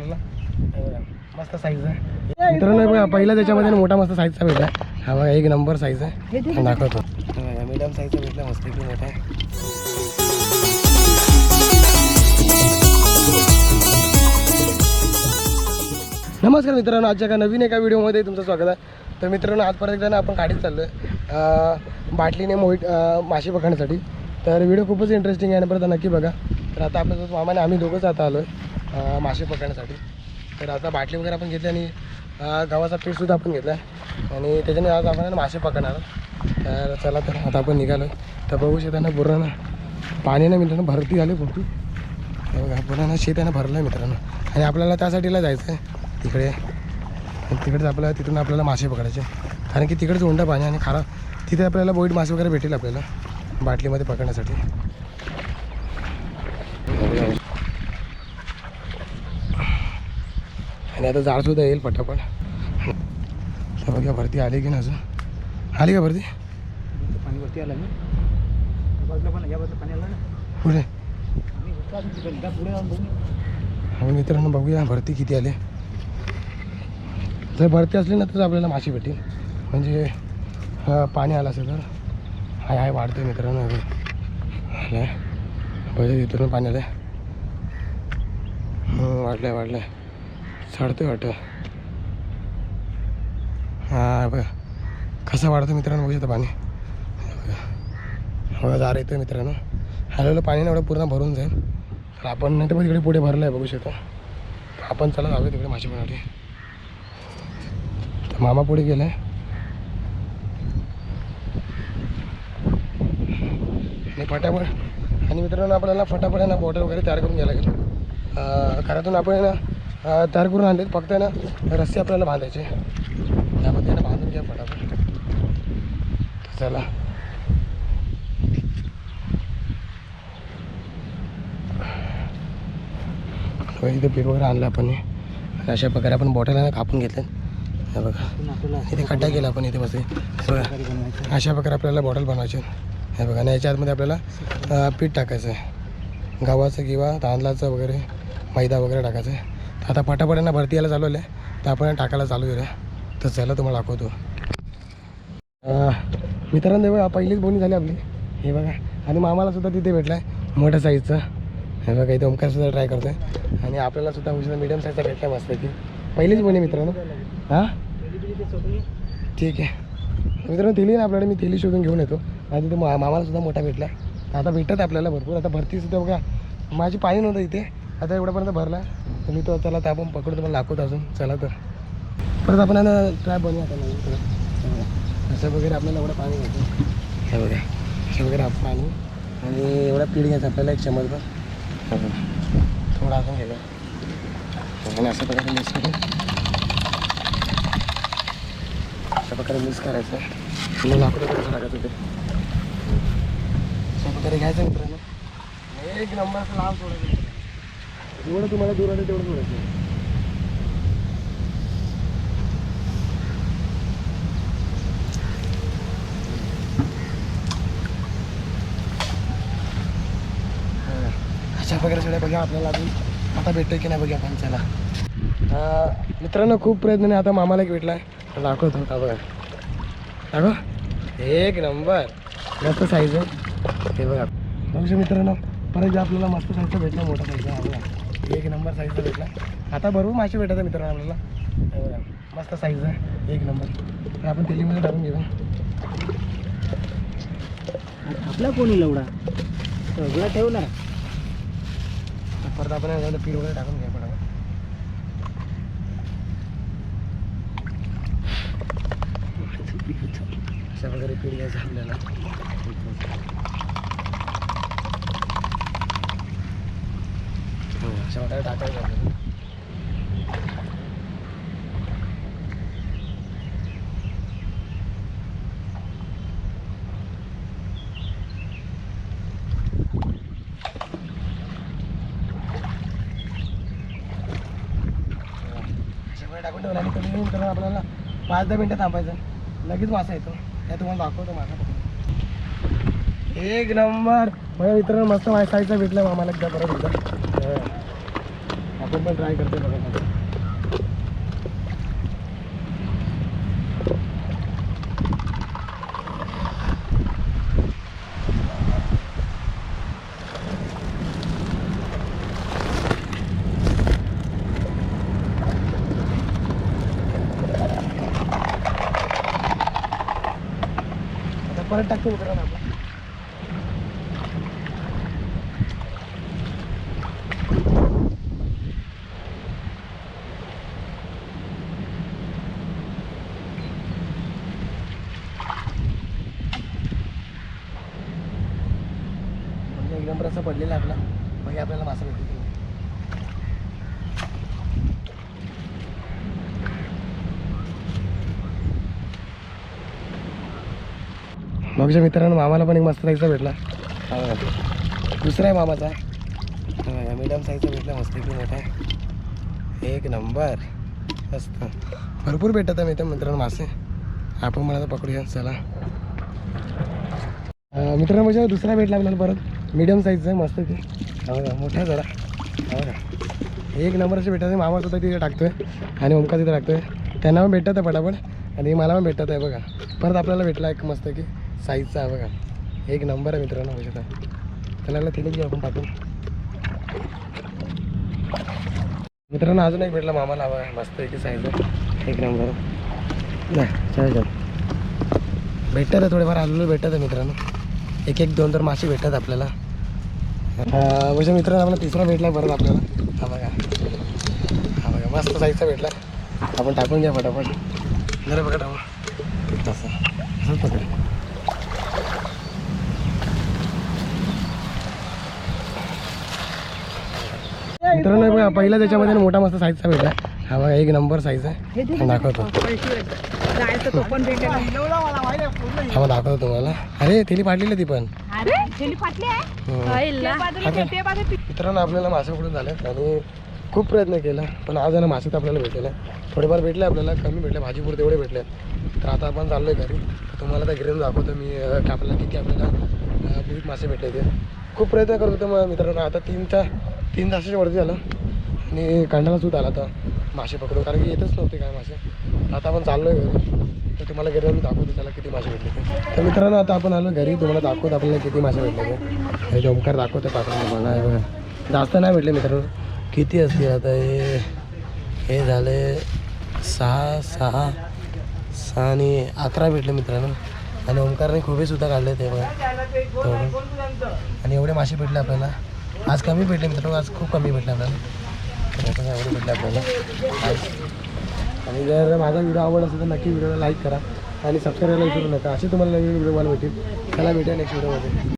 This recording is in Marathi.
आपल्याला मस्त साईज आहे. मित्रांनो बघा पहिला त्याच्यामध्ये मोठा मस्त साईजचा भेटला. हा बघा एक नंबर साईज आहे. दाखवतो. मीडियम साईजचा भेटला मस्त एकदम मोठा आहे. नमस्कार मित्रांनो आजच्या एका नवीन एका व्हिडिओमध्ये तुमचं स्वागत आहे. तर मित्रांनो आज परत एकदा ना आपण गाडीत चाललो आहे बाटलीने मोहित मासे पकडण्यासाठी. तर व्हिडिओ खूपच इंटरेस्टिंग आहे आणि परत नक्की बघा. तर आता आपल्यासोबत मामाने आम्ही दोघंच आता आलो आहे मासे पकडण्यासाठी. तर आता बाटली वगैरे आपण घेतली आणि गव्हाचा पीठसुद्धा आपण घेतला आहे आणि त्याच्याने आज आपण मासे पकडणार तर चला तर आता आपण निघालो तर बघू शेताना ना ना पाणी ना मित्रांनो भरती झाली खूप हे बघा शेत आहे ना भरलं आहे मित्रांनो. आणि आपल्याला त्यासाठीला जायचं आहे तिकडे तिकडेच आपल्याला तिथून आपल्याला मासे पकडायचे. कारण की तिकडेच उंडा पाणी आणि खारा तिथे आपल्याला बोईट मासे वगैरे भेटेल आपल्याला. बाटलीमध्ये पकडण्यासाठी. आणि आता जाळसुद्धा येईल पटापट. तर बघा भरती आली की ना अजून? आली का भरती पाणी वरती? आलं ना पुढे पुढे बघू आणि मित्रांनो बघूया भरती किती आली. जर भरती असली ना तर आपल्याला माशी भेटेल म्हणजे पाणी आलं असेल तर. हाय हाय वाढतंय मित्रांनो. हे पहिले तिथून पाणी आलंय. हं, वाढलंय वाढलंय. चढतंय वाटतं. हा बघा. कसं वाढतं मित्रांनो बघू शकता पाणी हे बघा जार मित्रांनो. हलवलं पाणी ना एवढं पूर्ण भरून जाईल. तर आपण नाही तर मग तिकडे पुढे भरलं आहे बघू शकतो. आपण चला जाऊया तिकडे मासे बनवली तर मामा पुढे गेला आहे आणि फटाफट. आणि मित्रांनो आपल्याला फटाफट आहे ना बॉटल वगैरे तयार करून घ्यायला लागेल. घरातून आपण ना तयार करून आणले फक्त ना रस्ते आपल्याला बांधायचे त्यामध्ये ना बांधून घ्या फटाफट. चला. हो, इथे पीठ वगैरे आणलं आपण. अशा प्रकारे आपण बॉटल आहे ना कापून घेतल्या बघा. इथे खड्डा केला आपण इथे बसे बघा. अशा प्रकारे आपल्याला बॉटल बनवायची हे बघा आणि याच्या आतमध्ये आपल्याला पीठ टाकायचं आहे गव्हाचं किंवा तांदळाचं वगैरे मैदा वगैरे टाकायचं आहे तर आता पटापटांना भरती यायला चालू आहे तर आपण टाकायला चालू आहे तर चला तुम्हाला दाखवतो. मित्रांनो बघा पहिलीच बोनी झाली आपली. हे बघा आणि मामाला सुद्धा तिथे भेटला आहे मोठ्या साईजचं हे बघा इथे ओमकार सुद्धा ट्राय करतोय. आणि आपल्याला सुद्धा उशिरा मिडियम साईजचा भेटला मस्त की पहिलीच बोनी मित्रांनो. हां? ठीक आहे. मित्रांनो तेली ना आपल्याकडे मी तेली शोधून घेऊन येतो. आणि ते मा मामाला सुद्धा मोठा भेटला आता भेटत आपल्याला भरपूर. आता भरती सुद्धा बघा माझी पाणी नव्हतं इथे. आता एवढ्यापर्यंत भरला. मी तो चला त्या आपण पकडतो तुम्हाला दाखवत अजून. चला तर. परत आपण आहे ट्राय बनवू आता असं वगैरे आपल्याला एवढं पाणी घ्यायचं हे बघा. असं वगैरे पाणी. आणि एवढा पीठ घ्यायचा आपल्याला एक चमचभर थोडा अजून घ्यायचा आणि असं प्रकारे मिक्स करून. अशा प्रकारे मिक्स करायचं. मग लाकडं कसं टाकायचं ते प्रकारे घ्यायचं मित्रांनो. एक नंबरचं लांब सोडायचं. जेवढं तुम्हाला दूर आलं तेवढं सोडायचं अशा प्रकारे सगळ्या बघा आपल्याला अजून आता भेटतोय की नाही बघा आपण चला. अं, मित्रांनो खूप प्रयत्न आता मामाला एक भेटला आहे दाखवतो का बघा दाखव. एक नंबर. मस्त साईज आहे. हे बघा. बघू मित्रांनो परत जे आपल्याला मस्त साईजचा भेटला मोठा साईजचा बघा. एक नंबर साईजचा भेटला. आता भरपूर मासे भेटायचा मित्रांनो आपल्याला. हे बघा मस्त साईज आहे एक नंबर. तर आपण तेलीमध्ये टाकून घेऊ. आपला कोणी लवडा? सगळं ठेव ना परत आपण पीठ वगैरे टाकून घ्या पडा अशा वगैरे पीठ घ्यायचं आपल्याला. हो, अशा टाकायचं. आपल्याला सगळं टाकून ठेवलं आणि कमी करून आपल्याला पाच दहा मिनटं थांबायचं लगेच वासा येतो त्या तुम्हाला दाखवतो माझा एक नंबर. माझ्या मित्रांनो मस्त माझ्या भेटलं भेटला आम्हाला एकदा परत एकदा आपण पण ट्राय करते बघा आता. परत टाकतो मित्रांनो आपण म्हणजे नंबर असं पडलेला आहे आपला. मग आपल्याला मासा भेटतो मागच्या मित्रांनो मामाला पण एक मस्त साईजचा भेटला. हा. दुसरा आहे मामाचा. मीडियम साईजचा भेटला मस्त एकदम मोठा आहे. एक नंबर. मस्त. भरपूर भेटत आहे मित्र मित्रांनो मासे. आपण मला तर पकडूया चला. मित्रांनो म्हणजे दुसरा भेटला आपल्याला परत? मीडियम साईजचं आहे मस्त ते. हो मोठा जरा. हा एक नंबरचे भेटत आहे मामा सुद्धा तिथे टाकतोय आणि ओमका तिथे टाकतोय. त्यांना पण भेटत आहे पटापट आणि मला पण भेटत आहे बघा. परत आपल्याला भेटला एक मस्त की साईजचा आहे बघा. एक नंबर आहे मित्रांनो बघा आता. त्याला तिथे घेऊ आपण टाकून मित्रांनो अजून एक भेटला मामाला हवा आहे मस्त की साईज आहे. एक नंबर. नाही चल भेटतात आहे थोडेफार अजून भेटत आहे मित्रांनो. एक एक दोन तर मासे भेटतात आपल्याला. म्हणजे मित्रांनो आपला तिसरा भेटला परत आपल्याला. हा बघा. हा बघा मस्त साईजचा भेटला आपण टाकून घ्या फटाफट जरा बघा टाकू तसं. पकड मित्रांनो बघा पहिला त्याच्यामध्ये मोठा मस्त साईजचा भेटला हा बघा एक नंबर साईज आहे. दाखवतो. हा मग दाखवतो तुम्हाला. अरे तिने पाडलेली ती पण. अरे फाटली आहे. ते ते. ठेव. मित्रांनो आपल्याला मासे पकडून झालेत? आणि खूप प्रयत्न केला पण आज आहे ना मासे तर आपल्याला भेटलेले आहे. थोडेफार भेटले आपल्याला कमी भेटले भाजीपुरते एवढे भेटले. तर आता आपण चाललो आहे घरी. तर तुम्हाला त्या घरी दाखवतो मी अं, की आपल्याला किती आपल्याला अं, मासे भेटले ते. खूप प्रयत्न करत होतो मग मित्रांनो आता तीनच्या तीन तासाच्या वरती झालं. आणि कांडाला सूत आला आता मासे पकडून. कारण की येतच नव्हते काय मासे. आता आपण चाललो आहे घरी. तर तुम्हाला घरी जाऊन दाखवतो त्याला किती मासे भेटले ते तर मित्रांनो आता आपण आलो घरी. तुम्हाला दाखवतो आपल्याला किती मासे भेटले ते हे ओमकार दाखवतो पाकडून तुम्हाला हे बघा. जास्त नाही भेटले मित्रांनो. किती असतील आता हे? हे झाले सहा सहा सहा आणि अकरा भेटले मित्रांनो. आणि ओमकारने खूपही सुद्धा काढले ते बघा. आणि एवढे मासे भेटले आपल्याला. आज कमी भेटले मित्रांनो. आज खूप कमी भेटले आपल्याला. एवढे भेटले आपल्याला. आज आणि जर माझा व्हिडिओ आवड असेल तर नक्की व्हिडिओला लाईक करा आणि सबस्क्राईबला करायला विसरू नका. असे तुम्हाला नवीन व्हिडिओ मला भेटेल. त्याला भेटा नेक्स्ट व्हिडिओमध्ये